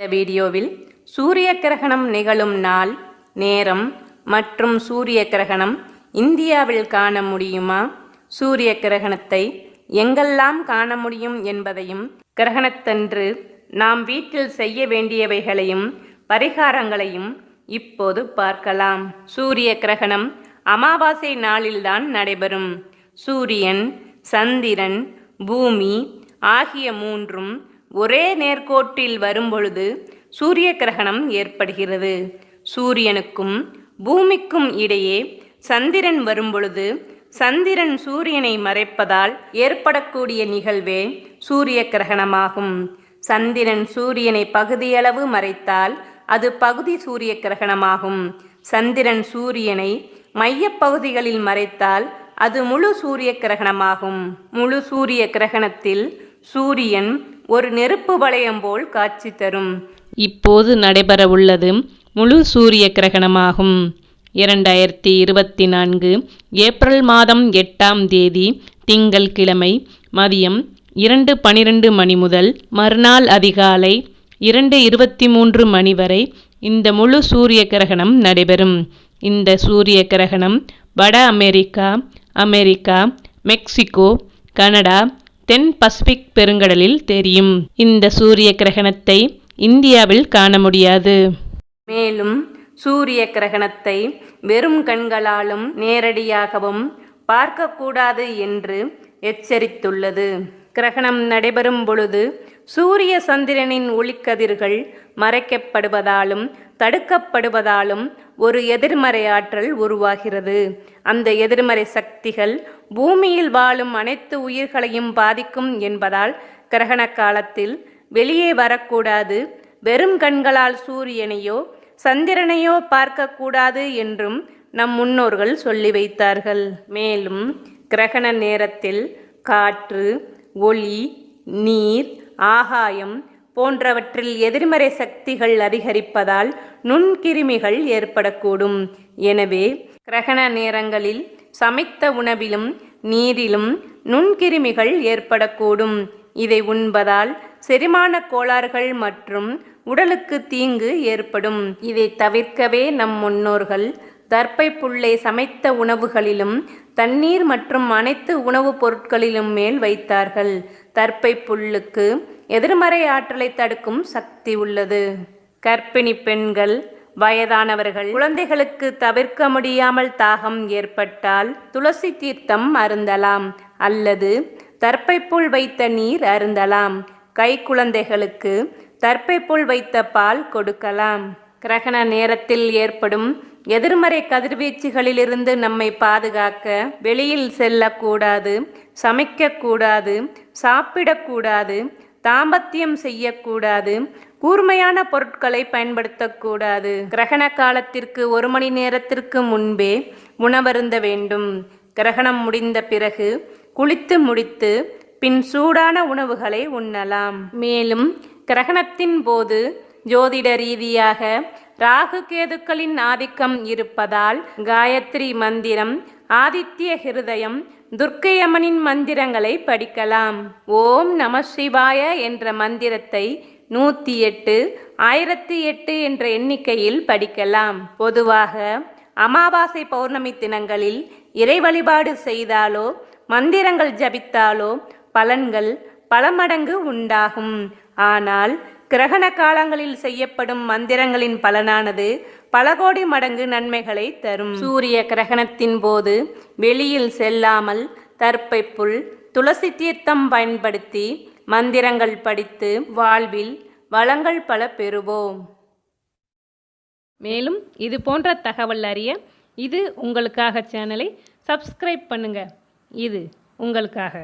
இந்த வீடியோவில் சூரிய கிரகணம் நிகழும் நாள் நேரம் மற்றும் சூரிய கிரகணம் இந்தியாவில் காண முடியுமா? சூரிய கிரகணத்தை எங்கெல்லாம் காண முடியும் என்பதையும் கிரகணத்தன்று நாம் வீட்டில் செய்ய வேண்டியவைகளையும் பரிகாரங்களையும் இப்போது பார்க்கலாம். சூரிய கிரகணம் அமாவாசை நாளில்தான் நடைபெறும். சூரியன் சந்திரன் பூமி ஆகிய மூன்றும் ஒரே நேர்கோட்டில் வரும்பொழுது சூரிய கிரகணம் ஏற்படுகிறது. சூரியனுக்கும் பூமிக்கும் இடையே சந்திரன் வரும்பொழுது சந்திரன் சூரியனை மறைப்பதால் ஏற்படக்கூடிய நிகழ்வே சூரிய கிரகணமாகும். சந்திரன் சூரியனை பகுதியளவு மறைத்தால் அது பகுதி சூரிய கிரகணமாகும். சந்திரன் சூரியனை மையப்பகுதிகளில் மறைத்தால் அது முழு சூரிய கிரகணமாகும். முழு சூரிய கிரகணத்தில் சூரியன் ஒரு நெருப்பு வளையம் போல் காட்சி தரும். இப்போது நடைபெறவுள்ளது முழு சூரிய கிரகணமாகும். இரண்டாயிரத்தி இருபத்தி நான்கு ஏப்ரல் மாதம் எட்டாம் தேதி திங்கள் கிழமை மதியம் இரண்டு பனிரெண்டு மணி முதல் மறுநாள் அதிகாலை இரண்டு இருபத்தி மூன்று மணி வரை இந்த முழு சூரிய கிரகணம் நடைபெறும். இந்த சூரிய கிரகணம் வட அமெரிக்கா அமெரிக்கா மெக்சிகோ கனடா தென் பசிபிக் பெருங்கடலில் தெரியும். இந்த சூரிய கிரகணத்தை இந்தியாவில் காண முடியாது. மேலும் சூரிய கிரகணத்தை வெறும் கண்களாலும் நேரடியாகவும் பார்க்கக்கூடாது என்று எச்சரித்துள்ளது. கிரகணம் நடைபெறும் பொழுது சூரிய சந்திரனின் ஒளிக்கதிர்கள் மறைக்கப்படுவதாலும் தடுக்கப்படுவதாலும் ஒரு எதிர்மறை ஆற்றல் உருவாகிறது. அந்த எதிர்மறை சக்திகள் பூமியில் வாழும் அனைத்து உயிர்களையும் பாதிக்கும் என்பதால் கிரகண காலத்தில் வெளியே வரக்கூடாது. வெறும் கண்களால் சூரியனையோ சந்திரனையோ பார்க்கக்கூடாது என்றும் நம் முன்னோர்கள் சொல்லி வைத்தார்கள். மேலும் கிரகண நேரத்தில் காற்று ஒளி நீர் ஆகாயம் போன்றவற்றில் எதிர்மறை சக்திகள் அதிகரிப்பதால் நுண்கிருமிகள் ஏற்படக்கூடும். எனவே கிரகண நேரங்களில் சமைத்த உணவிலும் நீரிலும் நுண்கிருமிகள் ஏற்படக்கூடும். இதை உண்பதால் செரிமான கோளாறுகள் மற்றும் உடலுக்கு தீங்கு ஏற்படும். இதை தவிர்க்கவே நம் முன்னோர்கள் தர்ப்பை புல்லை சமைத்த உணவுகளிலும் தண்ணீர் மற்றும் அனைத்து உணவுப் பொருட்களிலும் மேல் வைத்தார்கள். தர்ப்பை புல்லுக்கு எதிர்மறை ஆற்றலை தடுக்கும் சக்தி உள்ளது. கர்ப்பிணி பெண்கள் வயதானவர்கள் குழந்தைகளுக்கு தவிர்க்க முடியாமல் தாகம் ஏற்பட்டால் துளசி தீர்த்தம் அருந்தலாம் அல்லது தர்ப்பைப்புல் வைத்த நீர் அருந்தலாம். கை குழந்தைகளுக்கு தர்ப்பைப்புல் வைத்த பால் கொடுக்கலாம். கிரகண நேரத்தில் ஏற்படும் எதிர்மறை கதிர்வீச்சுகளிலிருந்து நம்மை பாதுகாக்க வெளியில் செல்லக்கூடாது சமைக்கக்கூடாது சாப்பிடக்கூடாது தாம்பத்தியம் செய்யக்கூடாது. கூர்மையான பொருட்களை பயன்படுத்தக்கூடாது. கிரகண காலத்திற்கு ஒரு மணி நேரத்திற்கு முன்பே உணவருந்த வேண்டும். கிரகணம் முடிந்த பிறகு குளித்து முடித்து பின் சூடான உணவுகளை உண்ணலாம். மேலும் கிரகணத்தின் போது ஜோதிட ரீதியாக ராகு கேதுக்களின் ஆதிக்கம் இருப்பதால் காயத்ரி மந்திரம் ஆதித்ய ஹிருதயம் துர்க்கையம்மனின் மந்திரங்களை படிக்கலாம். ஓம் நம சிவாய என்ற மந்திரத்தை நூற்றி எட்டு ஆயிரத்தி எட்டு என்ற எண்ணிக்கையில் படிக்கலாம். பொதுவாக அமாவாசை பௌர்ணமி தினங்களில் இறை வழிபாடு செய்தாலோ மந்திரங்கள் ஜபித்தாலோ பலன்கள் பல மடங்கு உண்டாகும். ஆனால் கிரகண காலங்களில் செய்யப்படும் மந்திரங்களின் பலனானது பல கோடி மடங்கு நன்மைகளை தரும். சூரிய கிரகணத்தின் போது வெளியில் செல்லாமல் தர்ப்பை புல் துளசி தீர்த்தம் பயன்படுத்தி மந்திரங்கள் படித்து வாழ்வில் வளங்கள் பல பெறுவோம். மேலும் இது போன்ற தகவல் அறிய இது உங்களுக்காக சேனலை சப்ஸ்கிரைப் பண்ணுங்க. இது உங்களுக்காக.